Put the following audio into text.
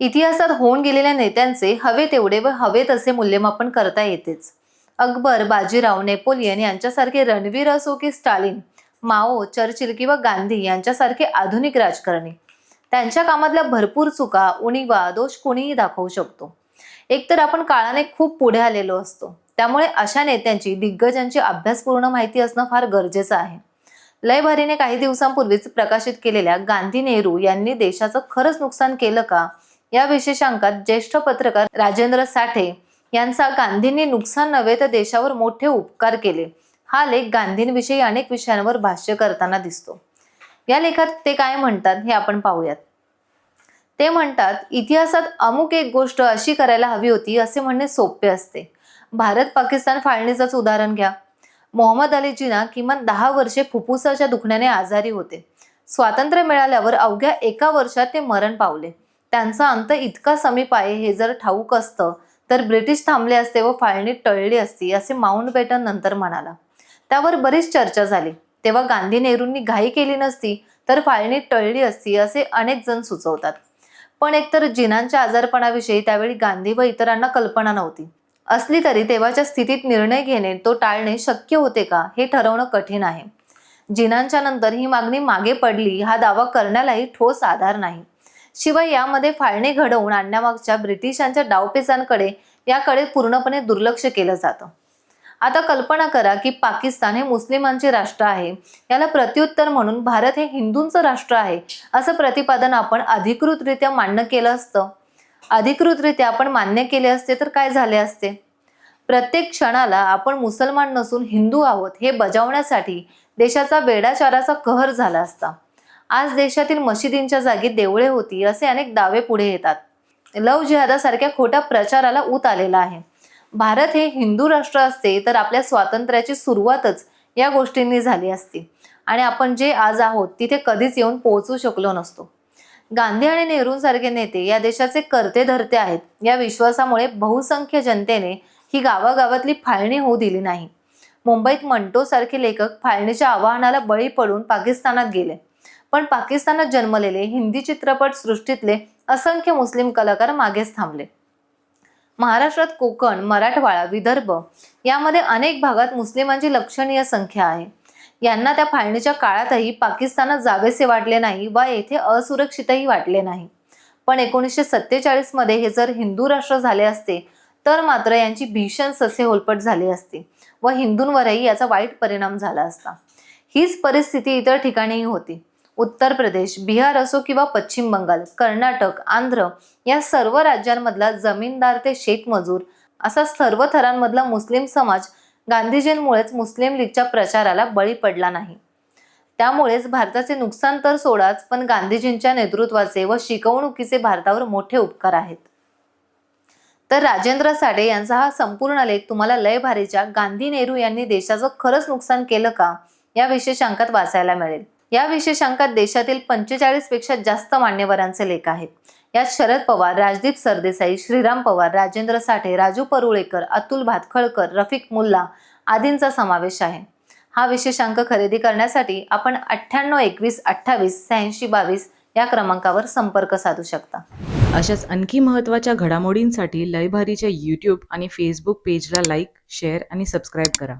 इतिहासात होऊन गेलेल्या नेत्यांचे हवे तेवढे व हवे तसे मूल्यमापन करता येतेच. अकबर बाजीराव नेपोलियन यांच्यासारखे रणवीर असो की स्टालिन माओ चर्चिल किंवा गांधी यांच्यासारखे आधुनिक राजकारणी त्यांच्या कामातल्या भरपूर चुका उणीवा दोष कोणीही दाखवू शकतो. एकतर आपण काळाने खूप पुढे आलेलो असतो. त्यामुळे अशा नेत्यांची दिग्गजांची अभ्यासपूर्ण माहिती असणं फार गरजेचं आहे. लयभरीने काही दिवसांपूर्वीच प्रकाशित केलेल्या गांधी नेहरू यांनी देशाचं खरंच नुकसान केलं का? या विशेषांकात ज्येष्ठ पत्रकार राजेंद्र साठे यांचा गांधींनी नुकसान नव्हे तर देशावर मोठे उपकार केले. हा लेख गांधींविषयी अनेक विषयांवर भाष्य करताना दिसतो. या लेखात ते काय म्हणतात हे आपण पाहूयात. ते म्हणतात इतिहासात अमुक एक गोष्ट अशी करायला हवी होती असे म्हणणे सोपे असते. भारत पाकिस्तान फाळणीचंच उदाहरण घ्या. मोहम्मद अली जिना किमान दहा वर्षे फुफ्फुसाच्या दुखण्याने आजारी होते. स्वातंत्र्य मिळाल्यावर अवघ्या एका वर्षात ते मरण पावले. त्यांचा अंत इतका समीप आहे हे जर ठाऊक असतं तर ब्रिटिश थांबले असते व फाळणी टळली असती असे माउंट बेटन नंतर म्हणाला. त्यावर बरीच चर्चा झाली. तेव्हा गांधी नेहरूंनी घाई केली नसती तर फाळणी टळली असती असे अनेक जण सुचवतात. पण एकतर जिनांच्या आजारपणाविषयी त्यावेळी गांधी व इतरांना कल्पना नव्हती. असली तरी तेव्हाच्या स्थितीत निर्णय घेणे तो टाळणे शक्य होते का हे ठरवणं कठीण आहे. जिनांच्या नंतर ही मागणी मागे पडली हा दावा करण्यालाही ठोस आधार नाही. शिवाय यामध्ये फाळणी घडवून आणण्यामागच्या ब्रिटिशांच्या डावपेचांकडे याकडे पूर्णपणे दुर्लक्ष केलं जातं. आता कल्पना करा की पाकिस्तान हे मुस्लिमांचे राष्ट्र आहे. याला प्रत्युत्तर म्हणून भारत हे हिंदूंचं राष्ट्र आहे असं प्रतिपादन आपण अधिकृतरित्या मान्य केलं असतं. अधिकृतरित्या आपण मान्य केले असते तर काय झाले असते? प्रत्येक क्षणाला आपण मुसलमान नसून हिंदू आहोत हे बजावण्यासाठी देशाचा वेडाचाराचा कहर झाला असता. आज देशातील मशिदींच्या जागी देवळे होती असे अनेक दावे पुढे येतात. लव जिहादासारख्या खोट्या प्रचाराला ऊत आलेला आहे. भारत हे हिंदू राष्ट्र असते तर आपल्या स्वातंत्र्याची सुरुवातच या गोष्टींनी झाली असती. आणि आपण जे आज आहोत तिथे कधीच येऊन पोहोचू शकलो नसतो. गांधी आणि नेहरूंसारखे नेते या देशाचे करते धरते आहेत. या विश्वासामुळे बहुसंख्य जनतेने ही गावागावातली फाळणी होऊ दिली नाही. मुंबईत मंटो सारखे लेखक फाळणीच्या आवाहनाला बळी पडून पाकिस्तानात गेले. पण पाकिस्तानात जन्मलेले हिंदी चित्रपट सृष्टीतले असंख्य मुस्लिम कलाकार मागेच थांबले. महाराष्ट्रात कोकण मराठवाडा विदर्भ यामध्ये अनेक भागात मुस्लिमांची लक्षणीय संख्या आहे. यांना त्या फाळणीच्या काळातही पाकिस्तानात जावेसे वाटले नाही व येथे असुरक्षितही वाटले नाही. पण एकोणीसशे सत्तेचाळीसमध्ये हे जर हिंदू राष्ट्र झाले असते तर मात्र यांची भीषण ससे होलपट झाली असती व हिंदूंवरही याचा वाईट परिणाम झाला असता. हीच परिस्थिती इतर ठिकाणीही होती. उत्तर प्रदेश बिहार असो किंवा पश्चिम बंगाल कर्नाटक आंध्र या सर्व राज्यांमधला जमीनदार ते शेतमजूर असा सर्व थरांमधला मुस्लिम समाज गांधीजींमुळेच मुस्लिम लीगच्या प्रचाराला बळी पडला नाही. त्यामुळेच भारताचे नुकसान तर सोडाच पण गांधीजींच्या नेतृत्वाचे व शिकवणुकीचे भारतावर मोठे उपकार आहेत. तर राजेंद्र साडे यांचा हा संपूर्ण लेख तुम्हाला लय भारीच्या गांधी नेहरू यांनी देशाचं खरंच नुकसान केलं का या विशेषांकात वाचायला मिळेल. या विशेषांकात देशातील पंचेचाळीसपेक्षा जास्त मान्यवरांचे लेख आहेत. यात शरद पवार राजदीप सरदेसाई श्रीराम पवार राजेंद्र साठे राजू परुळेकर अतुल भातखळकर रफिक मुल्ला आदींचा समावेश आहे. हा विशेषांक खरेदी करण्यासाठी आपण अठ्ठ्याण्णव एकवीस अठ्ठावीस शहाऐंशी बावीस या क्रमांकावर संपर्क साधू शकता. अशाच आणखी महत्त्वाच्या घडामोडींसाठी लयभारीच्या यूट्यूब आणि फेसबुक पेजला लाईक शेअर आणि सबस्क्राईब करा.